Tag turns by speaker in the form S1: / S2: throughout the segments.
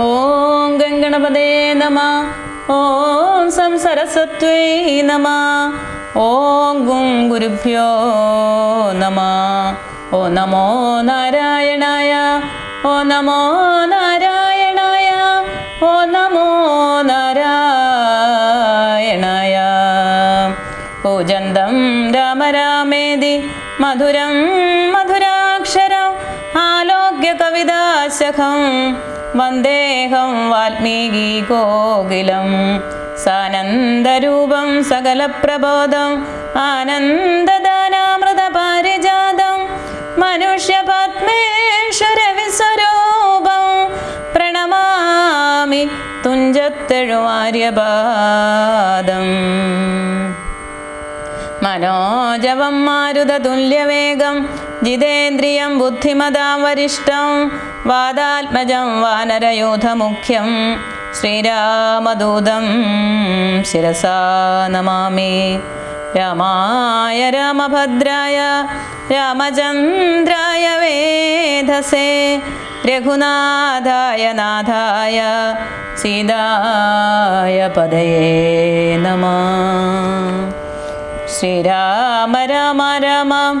S1: ഓം ഗംഗണപതേ നമ. ഓം സംസരസത്വേ നമ. ഓം ഗും ഗുരുഭ്യോ നമ. ഓ നമോ നാരായണായ. ഓ നമോ നാരായണായ. ഓ നമോ നാരായണായ. പൂജന്തം രാമ രാമേതി. മധുരം മധുരാക്ഷരം. ആലോക്യ കവിതാശഖം വന്ദേഹം വാൽമീകി കോകിലം സാനന്ദരൂപം സകലപ്രബോധം. ആനന്ദദാനാമൃത പാരിജാതം മനുഷ്യപത്മേശ്വര വിസ്വരൂപം പ്രണമാമി തുഞ്ചത്തെഴുവാര്യപാദം. മനോജവം മാരുതതുല്യവേഗം. ജിതേന്ദ്രിയം ബുദ്ധിമതാം വരിഷ്ടം വാദാത്മജം വാനരയൂഥമുഖ്യം. ശ്രീരാമദൂതം ശിരസാ നമാമി. രാമായ രാമഭദ്രായ രാമചന്ദ്രായ വേധസേ. രഘുനാഥായ നാഥായ സീതായ പദയേ നമ. ശ്രീരാമ രാമ രാമ.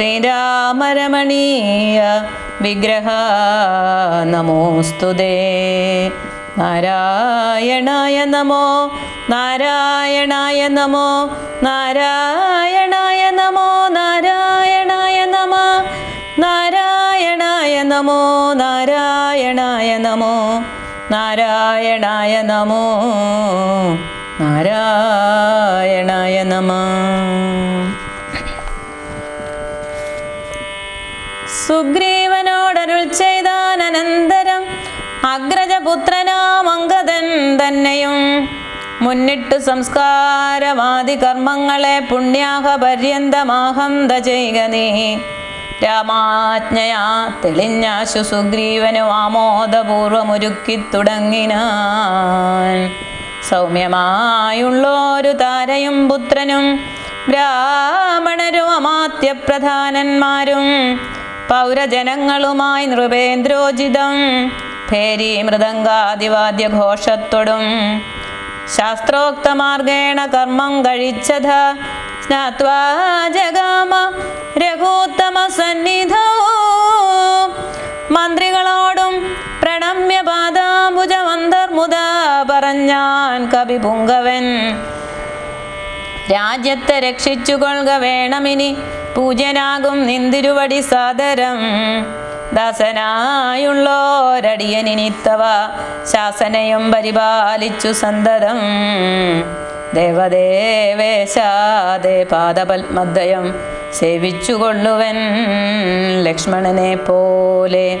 S1: ശ്രീരാമ രമണീയ വിഗ്രഹ നമോസ്തുതേ. നാരായണായ നമോ നാരായണായ നമോ നാരായണായ നമോ നാരായണായ നമ നാരായണായ നമോ നാരായണായ നമോ നാരായണായ നമോ നാരായണായ നമ. സുഗ്രീവനോടരുൾ ചെയ്താനന്തരം അഗ്രജപുത്രനാം അങ്കദൻ തന്നെയും മുന്നിട്ട് സംസ്കാരവാദി കർമ്മങ്ങളെ പുണ്യാഹ പര്യന്തമാഹന്ത ചെയ്യുക നീ. രാമാജ്ഞയാ തെളിഞ്ഞാശു സുഗ്രീവനു ആമോദപൂർവമൊരുക്കി തുടങ്ങിനാൻ. സൗമ്യമായുള്ളൊരു താരയും പുത്രനും ബ്രാഹ്മണരും അമാത്യപ്രധാനന്മാരും പൗരജനങ്ങളുമായി നൃപേന്ദ്രോചിതം. ഭേരി മൃദംഗാദിവാദ്യ ഘോഷത്തോടും ശാസ്ത്രോക്തമാർഗേണ കർമ്മം കഴിച്ചത് ജഗാമ രഘൂത്തമ സന്നിധോ. മന്ത്രികളോടും പ്രണമ്യ പാദാംബുജമന്തർമുദ പറഞ്ഞാൻ കവി പുങ്കവൻ രാജ്യത്തെ രക്ഷിച്ചുകൊള്ളുക വേണമിനി പൂജ്യനാകും നിന്തിരുവടി സാദരം. ദാസനായുള്ളോരടിയനിത്തവ ശാസനയും പരിപാലിച്ചു സന്തതം. ദേവദേവേശാദേ പാദപത്മദ്വയം സേവിച്ചുകൊള്ളുവൻ ലക്ഷ്മണനെ പോലെ.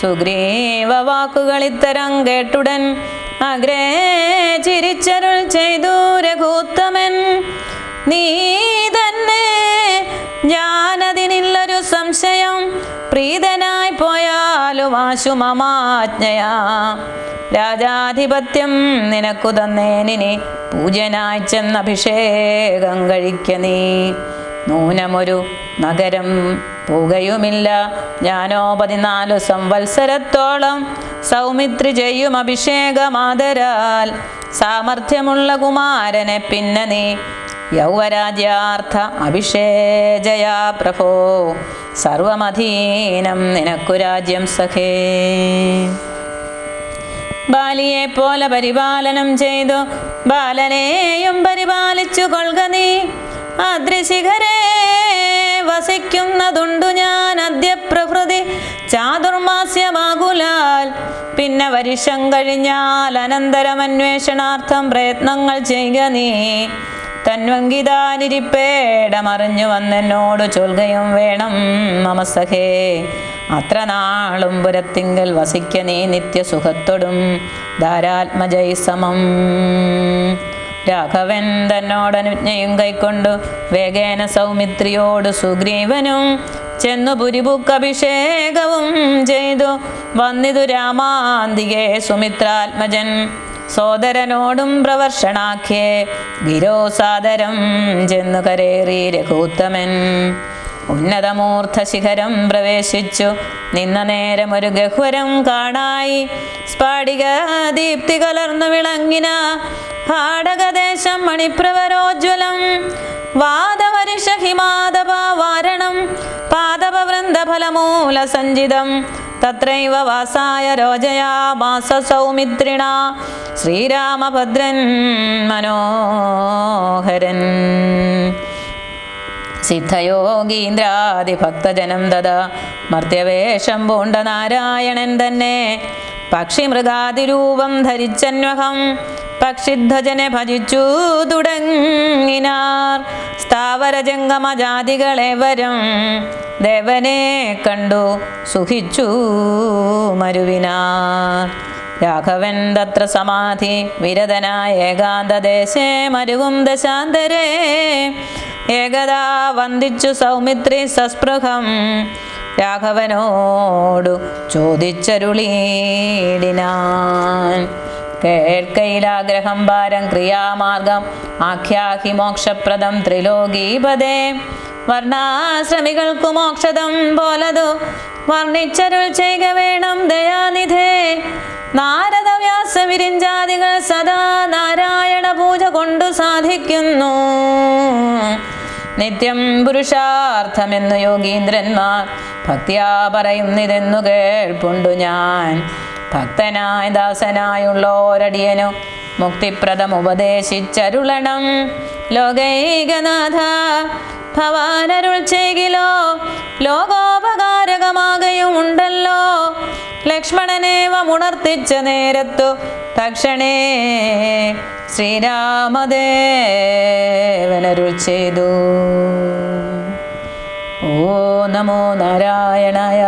S1: സുഗ്രീവ വാക്കുകൾ ഇത്തരം കേട്ടുടൻ അഗ്രേ ചിരിച്ചരുൾ ചെയ്തു രഘൂത്തമൻ. നീ പോയാലും മമാജ്ഞയാ രാജാധിപത്യം നിനക്കു തന്നേനിനി പൂജനായി ചെന്ന് അഭിഷേകം കഴിക്ക നീ. നൂനമൊരു നഗരം പുകയുമില്ല. ഞാനോ പതിനാലു സംവത്സരത്തോളം സൗമിത്രി ചെയ്യും അഭിഷേകമാതരാൽ സാമർഥ്യമുള്ള കുമാരനെ പിന്നെ നീ. യൗവരാജ്യാർത്ഥ അഭിഷേജയാ പ്രഭോ. സർവമധീനം നിനക്കു രാജ്യം സഖേ. ബാലിയെ പോലെ പരിപാലനം ചെയ്തു ബാലനെയും പരിപാലിച്ചു കൊള്ളുക നീ. അദ്രിശിഖരേ വസിക്കുന്നതുണ്ടു ഞാൻ അദ്യപ്രഭൃതി ചാതുർമാസ്യമാകുലാൽ പിന്നെ വരിഷം കഴിഞ്ഞാൽ അനന്തരം അന്വേഷണാർത്ഥം പ്രയത്നങ്ങൾ ചെയ്യുക നീ. തന്വങ്കിതാനിരിപ്പേടമറിഞ്ഞു വന്നെന്നോട് ചൊൽകയും വേണം മമസഖേ. അത്ര നാളും പുരത്തിങ്കൽ വസിക്ക നീ നിത്യസുഖത്തോടും ധാരാത്മജൈ സമം രാഘവൻ തന്നോടനുജ്ഞയും കൈക്കൊണ്ടു വേഗേന സൗമിത്രിയോട് സുഗ്രീവനും ചെന്നു പുരിപുക്കഭിഷേകവും ചെയ്തു. വന്നിതു രാമാന്തികേ സുമിത്രാത്മജൻ. സോദരനോടും പ്രവർഷണാഖ്യേ ഗിരോസാദരം ചെന്നു കരേറി രഘൂത്തമൻ. ഉന്നതമൂർദ്ധ ശിഖരം പ്രവേശിച്ചു. നിന്ന നേരം ഒരു ഗഹ്വരം കാണായി സ്ഫാടിക ദീപ്തി കലർന്നു വിളങ്ങിന ഭാടകദേശം മണിപ്രവരോജ്വലം. വാദവരിഷ ഹിമാദപ വാരണം. പാദപവൃന്ദഫലമൂല സഞ്ചിതം. തത്രൈവ വാസായ രോജയാമാസ സൗമിത്രിണ ശ്രീരാമഭദ്രൻ മനോഹരൻ. സിദ്ധയോഗീന്ദ്രാതിഭക്തജനം ദദാ മർത്യവേഷം പൂണ്ട നാരായണൻ തന്നെ. പക്ഷിമൃഗാതിരൂപം ധരിച്ചന്വഹം പക്ഷിധ്വജനെ ഭജിച്ചു തുടങ്ങിനാർ. സ്ഥാവരജംഗമജാതികളെവരും ദേവനെ കണ്ടു സുഖിച്ചു മരുവിനാർ. രാഘവൻ തത്ര സമാധി വിരതനായ ഏകാന്തദേശേ മരുവും ദശാന്തരേ ഏകദാ വന്ദിച്ചു സൗമിത്രി സസ്പൃഹം. രാഘവനോടു ചോദിച്ചരുളീടിനാൻ. കേൾക്കയിലാഗ്രഹം ഭാരം ക്രിയാമാർഗം ആഖ്യാഹി മോക്ഷപ്രദം ത്രിലോകീപദേ വർണാശ്രമികൾക്കു മോക്ഷതം പോലതു. വർണിച്ചരുൾ ചെയ്യുക വേണം ദയാനിധേ. നാരദ വ്യാസ വിരിഞ്ചാദികൾ സദാ നാരായണ പൂജ കൊണ്ടു സാധിക്കുന്നു. നിത്യം പുരുഷാർത്ഥമെന്നു യോഗീന്ദ്രന്മാർ ഭക്തിയാ പറയുന്നിതെന്നു കേൾപ്പുണ്ടു ഞാൻ. ഭക്തനായ ദാസനായുള്ള ഓരടിയനു മുക്തിപ്രദം ഉപദേശിച്ചരുളണം. ലോകൈകനാഥ ഭവാനരുൾ ചെയ്കിലോ ലോകോപകാരകമാകയും ഉണ്ടല്ലോ. ലക്ഷ്മണനേവം ഉണർത്തിച്ച നേരത്തു തക്ഷണേ ശ്രീരാമദേവനരുൾ ചെയ്തു. ഓ നമോ നാരായണായ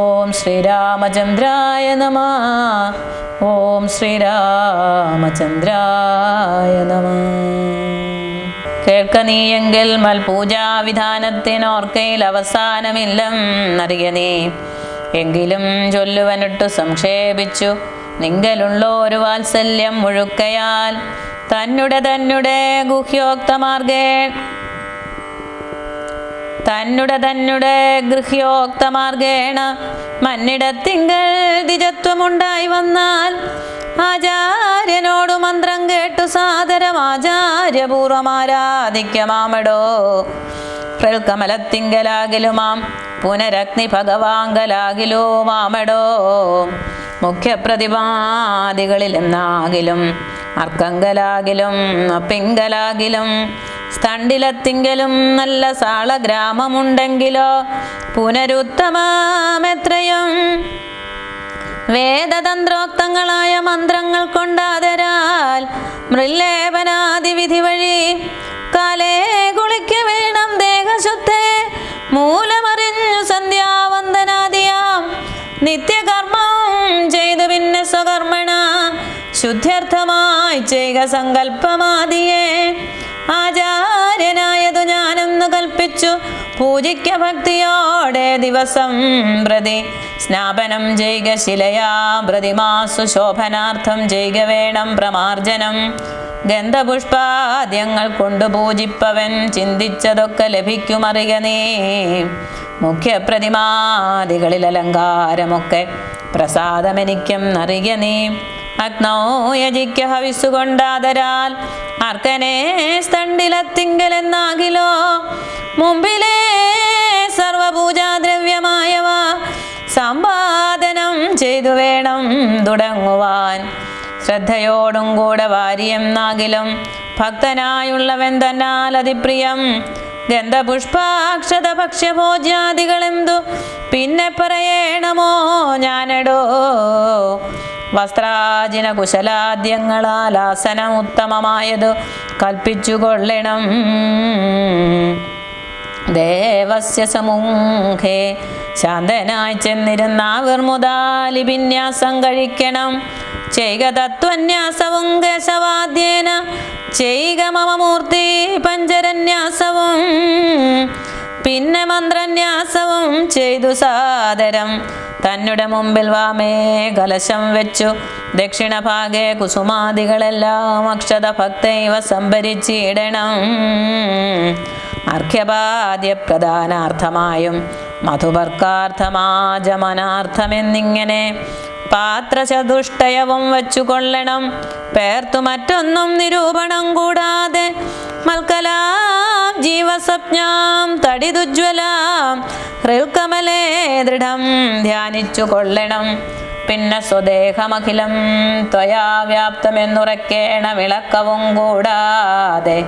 S1: ഓം ശ്രീരാമചന്ദ്രായ നമ ഓം ശ്രീരാമചന്ദ്രായ നമ. കേൾക്ക നീയെങ്കിൽ മൽപൂജാവിധാനത്തിനോർക്കയിൽ അവസാനമില്ലെന്നറിയ നീ. എങ്കിലും ചൊല്ലുവനിട്ടു സംക്ഷേപിച്ചു. നിങ്കലുള്ള ഒരു വാത്സല്യം മുഴുക്കയാൽ തന്നുടെ തന്നുടെ ഗുഹ്യോക്തമാർഗേ. തന്നുടെ തന്നുടെ ഗൃഹ്യോക്തമാർഗേണ മന്നിടത്തിങ്കൽ ദിജത്വമുണ്ടായി വന്നാൽ ആചാര്യനോടു മന്ത്രം കേട്ടു സാദരം ആചാര്യപൂർവമാരാധിക്കമാമടോ പ്രൽക്കമലത്തിങ്കലാകിലുമാം പുനരഗ്നി ഭഗവാങ്കലാകിലോ മാമടോ മുഖ്യപ്രതിപാദികളിലെന്നാകിലും അർക്കങ്കലാകിലും അപ്പിങ്കലാകിലും സ്തണ്ടിലത്തിങ്കലും നല്ല സാള ഗ്രാമമുണ്ടെങ്കിലോ പുനരുത്തമമെത്രയും വേദതന്ത്രോക്തങ്ങളായ മന്ത്രങ്ങൾ കൊണ്ടാതരാൽ മൃല്ലേപനാദി വിധി വഴി കാലേ കുളിക്ക വേണം ദേഹശുദ്ധേ. മൂലമറിഞ്ഞു സന്ധ്യാവന്ദനാദിയാം. നിത്യകർമ്മം ചെയ്തു പിന്നെ സ്വകർമ്മണ. ശുദ്ധ്യർത്ഥമായി ചെയ്യുക സങ്കല്പമാദിയെ. ആചാര്യനായതു ഞാനെന്ന് കൽപ്പിച്ചു. പൂജിക്ക ഭക്തിയോടെ ദിവസം പ്രതി. സ്നാപനം ജൈക ശിലയാ പ്രതിമാസു ശോഭനാർത്ഥം ജൈക വേണം പ്രമാർജനം. ഗന്ധപുഷ്പാദ്യങ്ങൾ കൊണ്ടു പൂജിപ്പവൻ ചിന്തിച്ചതൊക്കെ ലഭിക്കുമറിയ നീ. മുഖ്യപ്രതിമാദികളിൽ അലങ്കാരമൊക്കെ പ്രസാദമെനിക്കും അറിയ നീ. അഗ്നോ യജിക്ക ഹവിസുകൊണ്ടാതരാൽ അർക്കനെ സ്തണ്ടിലത്തിങ്കലെന്നാകിലോ. മുമ്പിലെ സർവപൂജാദ്രവ്യമായവ സമ്പാദനം ചെയ്തു വേണം തുടങ്ങുവാൻ. ശ്രദ്ധയോടും കൂടെ വാര്യം നാകിലും ഭക്തനായുള്ളവൻ തന്നാൽ അതിപ്രിയം. ഗന്ധപുഷ്പാക്ഷത ഭക്ഷ്യഭോജ്യാദികളെന്തു പിന്നെ പറയണമോ ഞാനെടോ? വസ്ത്രാജിന കുശലാദ്യങ്ങളാൽ ആസനം ഉത്തമമായത് കൽപ്പിച്ചു കൊള്ളണം ദേവസ്യ സമൂഹേ. ശാന്തനായി ചെന്നിരുന്ന വിർമുദാലിപിന്യാസം കഴിക്കണം. ചെയ്ക തത്വന്യാസവും കേശവാദ്യേന ചെയ്ക മമമൂർത്തി പഞ്ചരന്യാസവും. പിന്നെ മന്ത്രന്യാസവും ചെയ്തു സാദരം. തന്നുടെ മുമ്പിൽ വാമേ കലശം വെച്ചു. ദക്ഷിണഭാഗെ കുസുമാദികളെല്ലാം അക്ഷത ഭക്തൈവ സംഭരിച്ചിടണം. അർഘ്യപാദ്യ പ്രധാനാർത്ഥമായും മധുപർക്കാർത്ഥമാജമനാർത്ഥമെന്നിങ്ങനെ പാത്രചതുഷ്ടയവും വച്ചു കൊള്ളണം പേർത്തു മറ്റൊന്നും നിരൂപണം കൂടാതെ മൽക്കലാം ജീവസ്വപ്നാം തടിതുജ്വലാം ഹൃൽക്കമലേ ദൃഢം ധ്യാനിച്ചു കൊള്ളണം പിന്നെ സ്വദേഹമഖിലം ത്വയാ വ്യാപ്തമെന്നുറക്കേണ വിളക്കവും കൂടാതെ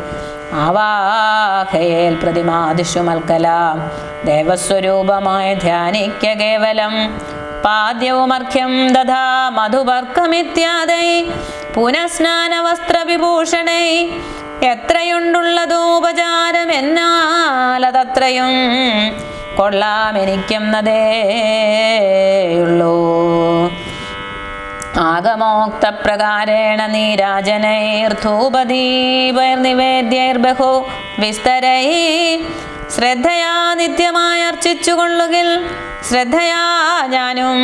S1: ആവാഹയേൽ പ്രതിമാദിഷു മൽക്കല. ദേവസ്വരൂപമായ ധ്യാനിക്ക കേവലം. പാദ്യവുമർഘ്യം തഥാ മധുപർക്കമിത്യാദൈ പുനഃസ്നാന വസ്ത്രവിഭൂഷണൈ എത്രയുണ്ടുള്ളതോ ഉപചാരം എന്നാൽ അതത്രയും കൊള്ളാമെനിക്കെന്നതേയുള്ളൂ. ആഗമോക്തപ്രകാരേണ നീരാജനൈർധൂപദീപൈർനിവേദ്യൈർബഹു വിസ്തരൈ. ശ്രദ്ധയാ നിത്യമായി അർച്ചിച്ചുകൊള്ളുകിൽ ശ്രദ്ധയാ ഞാനും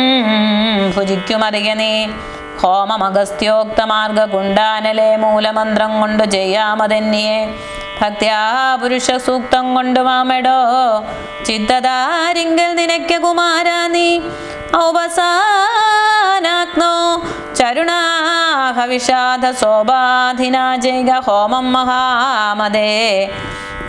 S1: ഭുജിക്കുമറിയ നീ. ഹോമമഗസ്ത്യോക്തമാർഗുണ്ടാനലേ മൂലമന്ത്രം കൊണ്ടു ചെയ്യാമതെന്നിയെ. ഭക്തിയാ പുരുഷ സൂക്തം കൊണ്ടു മാമെടോ ചിത്തതാരിങ്കൽ നിനയ്ക്ക കുമാരാ നീ. ഔപസാനാഗ്നോ സോപാധിനാജൈക ഹോമം മഹാമദേ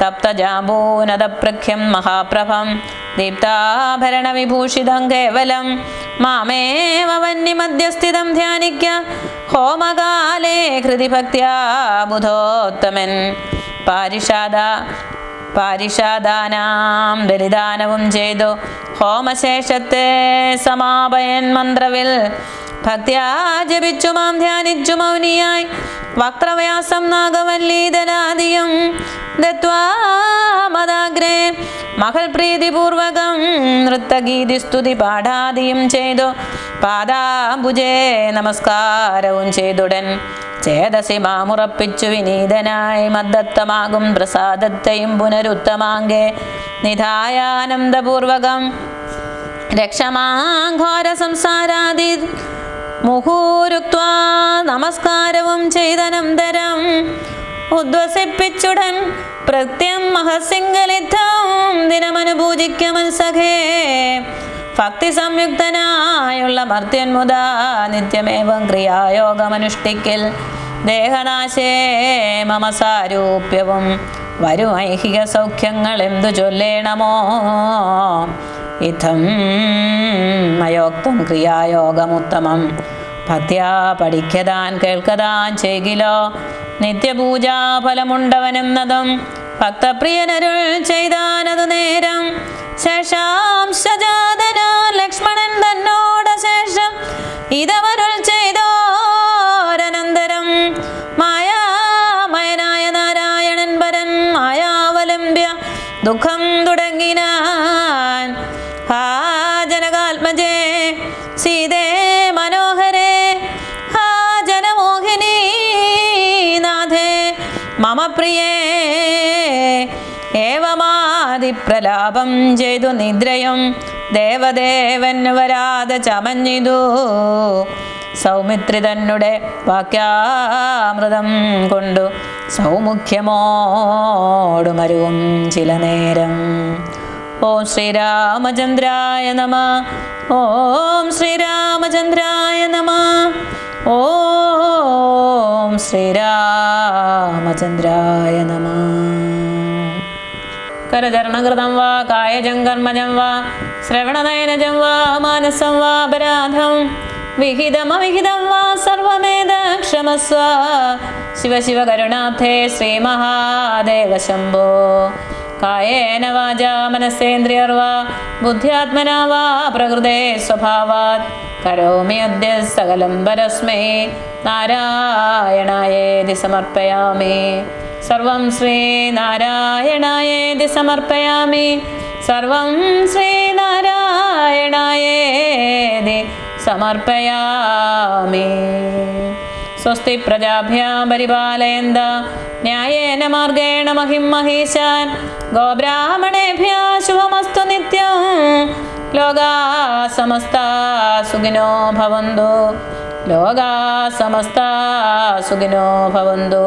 S1: തപ്തജാമ്പൂനദപ്രഖ്യം മഹാപ്രഭം. ദീപ്താഭരണവിഭൂഷിതം കേവലം. മാമേവ വന്യമധ്യസ്ഥിതം ധ്യാനിക്ക. ഹോമകാലേ ഹൃദിഭക്ത്യാ ബുധോത്തമൻ. പാരിഷാദ പാരിഷാദാനാം ബലിദാനവും ചെയ്തു. ഹോമശേഷത്തെ സമാപയൻ മന്ത്രവിൽ ഭക്ത്യാ ജപിച്ചു മാം ധ്യാനിച്ചു മൗനിയായി. വക്രവ്യാസം നാഗവല്ലീതനാദിയും ദത്വാമദാഗ്രേ മകൾ പ്രീതിപൂർവകം നൃത്തഗീതി സ്തുതി പാഠാദിയും ചെയ്തു. പാദാംബുജേ നമസ്കാരവും ചെയ്തുടൻ. ചേതസി മാമുറപ്പിച്ചു വിനീതനായി മദ്ദത്തമാകും പ്രസാദത്തെയും പുനരുത്തമാങ്കെ. നിധായാനന്ദപൂർവകം രക്ഷമാഘോര സംസാരാദി മുഹൂരുക്വാ നമസ്കാരവും ചെയ്തനന്തരം. ഉദ്വസിപ്പിച്ചുടൻ പ്രത്യം മഹസിംഗലിദ്ധം ദിനമനുപൂജിക്കമൻ സഖേ. ഭക്തി സംയുക്തനായുള്ള മർത്യന്മുത നിത്യമേവം ക്രിയായോഗമനുഷ്ഠിക്കൽ. ദേഹനാശേ മമ സാരൂപ്യവും. വരും ഐഹിക സൗഖ്യങ്ങൾ എന്തു ചൊല്ലേണമോ? ഇത്തം മയോക്തം ക്രിയായോഗമുത്തമം. ഭക്ത്യാ പഠിക്കതാൻ കേൾക്കതാൻ ചെയ്കിലോ. നിത്യപൂജാ ഫലമുണ്ടവനെന്നതും ഭക്തപ്രിയനരുൾ ചെയ്താനതു നേരം. ശേഷാംശജാതന ലക്ഷ്മണൻ തന്നോട് ശേഷം ഇതവരുൾ ചെയ്തോരനന്തരം. മായാമയനായ നാരായണൻ പരൻ മായാവലംബ്യ ദുഃഖം തുടങ്ങിനാൻ ഏവമാതിപ്രലാപം ചെയ്തു നിദ്രയും ദേവദേവൻ വരാതെ ചമഞ്ഞിതു. സൗമിത്രി തന്നെ വാക്യാമൃതം കൊണ്ടു സൗമുഖ്യമോടുമരുവും ചില നേരം. ഓം ശ്രീരാമചന്ദ്രായ നമ ഓം ശ്രീരാമചന്ദ്രായ നമ ഓം ശ്രീരാമചന്ദ്രായ നമ. കരചരണകൃതം വാ കായജം കർമ്മജം വാ ശ്രവണനയനജം വാ മാനസം വാ അപരാധം. വിഹിതമവിഹിതം വാ സർവമേത ക്ഷമസ്വ ശിവ ശിവ കരുണാബ്ധേ शम्भो കായേന വാച മനസ്സേന്ദ്രിയർവാ ബുദ്ധ്യാത്മനാ വാ പ്രകൃതേ സ്വഭാവാത്. കരോമി അദ്യ സകലം പരസ്മൈ നാരായണായേതി സമർപ്പയാമി. സർവം ശ്രീനാരായണായേതി സമർപ്പയാമി. സർവം ശ്രീനാരായണായേതി സമർപ്പയാമി. സ്വസ്തി പ്രജാഭ്യാം പരിപാലയന്ത. ന്യായേന മാർഗേണ മഹിം മഹീശാൻ. ഗോബ്രാഹ്മണേഭ്യ ശുഭമസ്തു നിത്യം. ലോകാ സമസ്ത സുഖിനോ ഭവന്തു. ലോകാ സമസ്ത സുഖിനോ ഭവന്തു.